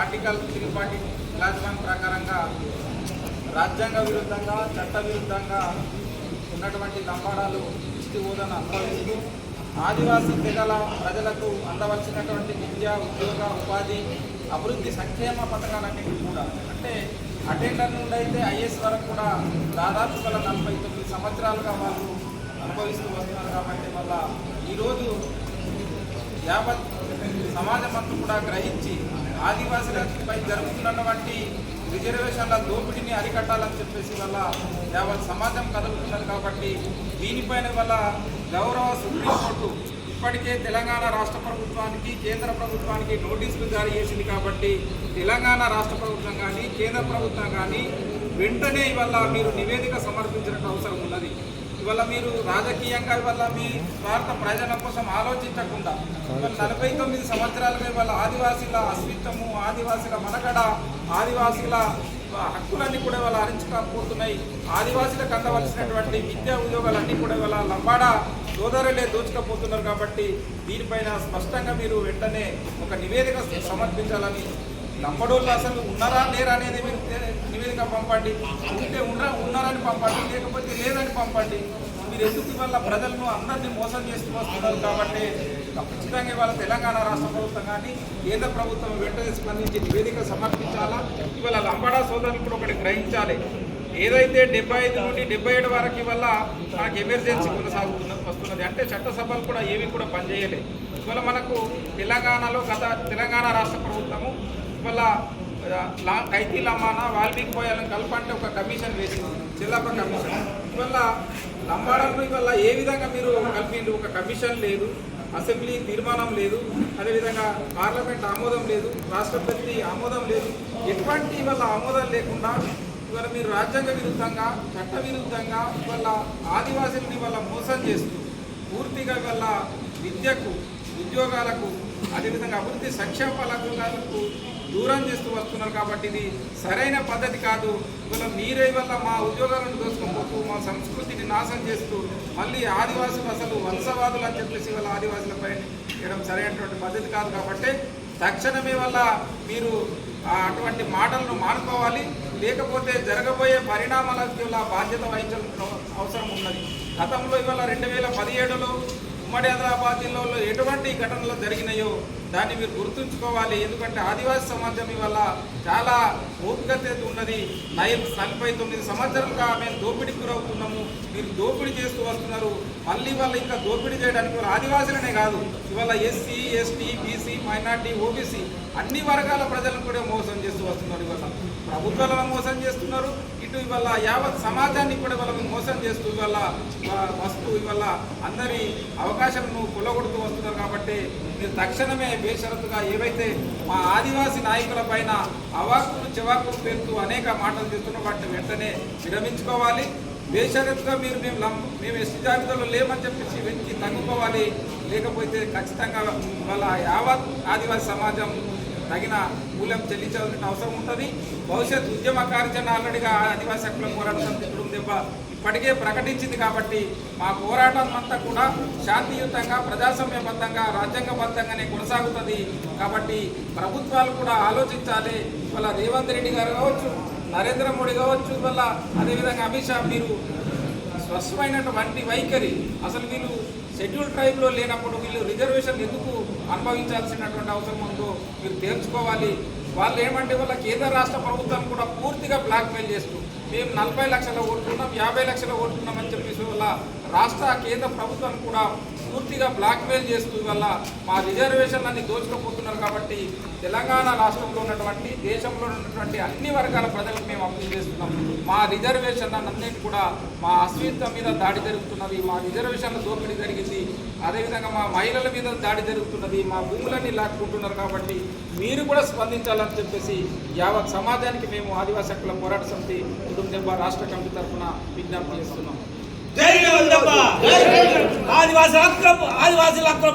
Article three forty clause one ప్రకారంగా రాజ్యాంగ విరుద్ధంగా చట్ట విరుద్ధంగా ఉన్నటువంటి లంబాడాలు ఇష్టి హోదాను అనుభవిస్తూ ఆదివాసీ తెగల ప్రజలకు అందవలసినటువంటి విద్య ఉద్యోగ ఉపాధి అభివృద్ధి సంక్షేమ పథకాలన్నింటినీ కూడా. అంటే అటెండర్ నుండి అయితే ఐఎస్ వరకు కూడా దాదాపు గల నలభై తొమ్మిది సంవత్సరాలుగా వాళ్ళు అనుభవిస్తూ వస్తున్నారు కాబట్టి వల్ల ఈరోజు యావత్ సమాజం అంతా కూడా గ్రహించి ఆదివాసులపై జరుగుతున్నటువంటి రిజర్వేషన్ల దోపిడీని అరికట్టాలని చెప్పేసి వల్ల యావత్ సమాజం కదులుతున్నది కాబట్టి దీనిపైన వల్ల గౌరవ సుప్రీంకోర్టు ఇప్పటికే తెలంగాణ రాష్ట్ర ప్రభుత్వానికి కేంద్ర ప్రభుత్వానికి నోటీసులు జారీ చేసింది కాబట్టి తెలంగాణ రాష్ట్ర ప్రభుత్వం కానీ కేంద్ర ప్రభుత్వం కానీ వెంటనే ఇవల్ల మీరు నివేదిక సమర్పించినట్టు అవసరం ఉన్నది. ఇవాళ మీరు రాజకీయంగా ఇవాళ మీ భారత ప్రజల కోసం ఆలోచించకుండా ఇవాళ నలభై తొమ్మిది సంవత్సరాలుగా ఇవాళ ఆదివాసీల అస్మిత్వము ఆదివాసీల మనగడ ఆదివాసీల హక్కులన్నీ కూడా ఇవాళ హరించుకపోతున్నాయి. ఆదివాసీలకు అందవలసినటువంటి విద్యా ఉద్యోగాలన్నీ కూడా ఇవాళ లంబాడ సోదరులే దోచుకపోతున్నారు కాబట్టి దీనిపైన స్పష్టంగా మీరు వెంటనే ఒక నివేదిక సమర్పించాలని లంబడోళ్ళు అసలు ఉన్నారా లేరా అనేది మీరు నివేదిక పంపండి. ఉంటే ఉన్న ఉన్నారని పంపండి లేకపోతే లేదని పంపండి. మీరు ఎందుకు ఇవాళ ప్రజలను అందరినీ మోసం చేస్తూ వస్తున్నారు కాబట్టి ఖచ్చితంగా ఇవాళ తెలంగాణ రాష్ట్ర ప్రభుత్వం కానీ కేంద్ర ప్రభుత్వం వెంటనే స్పందించి నివేదిక సమర్పించాలా? ఇవాళ లంబాడా సోదరులు కూడా ఒకటి గ్రహించాలి. ఏదైతే డెబ్బై ఐదు నుండి డెబ్బై ఏడు వరకు ఇవాళ మనకు ఎమర్జెన్సీ కొనసాగుతున్న వస్తున్నది. అంటే చట్టసభలు కూడా ఏవి కూడా పనిచేయలేదు ఇవాళ మనకు తెలంగాణలో గత తెలంగాణ రాష్ట్ర ప్రభుత్వము ఇవాళ లా కైతీ లమానా వాల్మీకి పోయాలని కలపంటే ఒక కమిషన్ వేసింది చిల్లప్ప కమిషన్. ఇవాళ లంబాడలను ఇవాళ ఏ విధంగా మీరు కలిపిండు ఒక కమిషన్ లేదు అసెంబ్లీ తీర్మానం లేదు అదేవిధంగా పార్లమెంట్ ఆమోదం లేదు రాష్ట్రపతి ఆమోదం లేదు. ఎటువంటి ఇవాళ ఆమోదం లేకుండా ఇవాళ మీరు రాజ్యాంగ విరుద్ధంగా చట్ట విరుద్ధంగా ఇవాళ ఆదివాసుల్ని ఇవాళ మోసం చేస్తూ పూర్తిగా ఇవాళ విద్యకు ఉద్యోగాలకు అదేవిధంగా అభివృద్ధి సంక్షేమ ఫలాలకు దూరం చేస్తూ వస్తున్నారు కాబట్టి ఇది సరైన పద్ధతి కాదు. ఇవాళ మీరే వల్ల మా ఉద్యోగాలను దోసుకొని మా సంస్కృతిని నాశనం చేస్తూ మళ్ళీ ఆదివాసులు అసలు వంశవాదులు అని చెప్పేసి వాళ్ళ ఆదివాసులపై చేయడం సరైనటువంటి పద్ధతి కాదు కాబట్టి తక్షణమే వల్ల మీరు అటువంటి మాటలను మానుకోవాలి. లేకపోతే జరగబోయే పరిణామాలకు బాధ్యత వహించాల్సిన అవసరం ఉన్నది. గతంలో ఇవాళ రెండు వేల పదిహేడులో ఉమ్మడి ఆదిలాబాద్ జిల్లాలో ఎటువంటి ఘటనలు జరిగినాయో దాన్ని మీరు గుర్తుంచుకోవాలి. ఎందుకంటే ఆదివాసీ సమాజం ఇవల్ల చాలా ఓపికత ఉన్నది. నైన్ నలభై తొమ్మిది సంవత్సరాలుగా మేము దోపిడీకి గురవుతున్నాము. మీరు దోపిడీ చేస్తూ వస్తున్నారు. మళ్ళీ వాళ్ళు ఇంకా దోపిడీ చేయడానికి ఇవాళ ఆదివాసులనే కాదు. ఇవాళ SC ST BC minority OBC అన్ని వర్గాల ప్రజలను కూడా మోసం చేస్తూ వస్తున్నారు ఇవాళ. ప్రభుత్వాలను మోసం చేస్తున్నారు. ఇటు ఇవల్ల యావత్ సమాజాన్ని కూడా వాళ్ళని మోసం చేస్తూ ఇవల్ల వస్తూ ఇవల్ల అందరి అవకాశాలను కొల్లగొడుతూ వస్తున్నారు కాబట్టి మీరు తక్షణమే బేషరతుగా ఏవైతే మా ఆదివాసీ నాయకుల పైన అవాకులు చెవాకులు పేరుతూ అనేక మాటలు చేస్తున్న వాటిని వెంటనే విరమించుకోవాలి. బేషరతుగా మీరు మేము లం- మేము ఎస్టీ జాబితాలో లేమని చెప్పేసి వెతికి తగ్గుకోవాలి లేకపోతే ఖచ్చితంగా వాళ్ళ యావత్ ఆదివాసీ సమాజం తగిన మూల్యం చెల్లించాల్సిన అవసరం ఉంటుంది. భవిష్యత్ ఉద్యమ కార్యాచరణ ఆల్రెడీగా ఆదివాసీ హక్కుల పోరాట సమితి దెబ్బ ఇప్పటికే ప్రకటించింది కాబట్టి మా పోరాటం అంతా కూడా శాంతియుతంగా ప్రజాస్వామ్యబద్ధంగా రాజ్యాంగబద్ధంగానే కొనసాగుతుంది. కాబట్టి ప్రభుత్వాలు కూడా ఆలోచించాలి. ఇవాళ రేవంత్ రెడ్డి గారు కావచ్చు నరేంద్ర మోడీ కావచ్చు వల్ల అదేవిధంగా అమిత్ షా మీరు స్వచ్ఛమైనటువంటి వైఖరి అసలు వీళ్ళు షెడ్యూల్ ట్రైబ్లో లేనప్పుడు వీళ్ళు రిజర్వేషన్ ఎందుకు అనుభవించాల్సినటువంటి అవసరం ఉందో మీరు తేల్చుకోవాలి వాళ్ళు ఏమంటే వాళ్ళ కేంద్ర రాష్ట్ర ప్రభుత్వం కూడా పూర్తిగా బ్లాక్మెయిల్ చేస్తూ మేము నలభై లక్షల ఓటుకున్నాం యాభై లక్షల ఓటుకున్నాం అని చెప్పేసి వల్ల రాష్ట్ర కేంద్ర ప్రభుత్వం కూడా పూర్తిగా బ్లాక్మెయిల్ చేస్తూ వల్ల మా రిజర్వేషన్లన్నీ దోచుకోపోతున్నారు కాబట్టి తెలంగాణ రాష్ట్రంలో ఉన్నటువంటి దేశంలో ఉన్నటువంటి అన్ని వర్గాల ప్రజలకు మేము అప్పీల్ చేస్తున్నాం. మా రిజర్వేషన్ అన్నింటి కూడా మా అస్మిత్వం మీద దాడి జరుగుతున్నది మా రిజర్వేషన్ల దోపిడీ జరిగింది. అదేవిధంగా మా మహిళల మీద దాడి జరుగుతున్నది మా భూములన్నీ లాక్కుంటున్నారు కాబట్టి మీరు కూడా స్పందించాలని చెప్పేసి యావత్ సమాజానికి మేము ఆదివాసీ హక్కుల పోరాట సమితి కుటుంబ రాష్ట్ర కమిటీ తరఫున విజ్ఞప్తి చేస్తున్నాం. జై జగన్ ఆదివాసీ హక్కుల ఆదివాసీల హక్కుల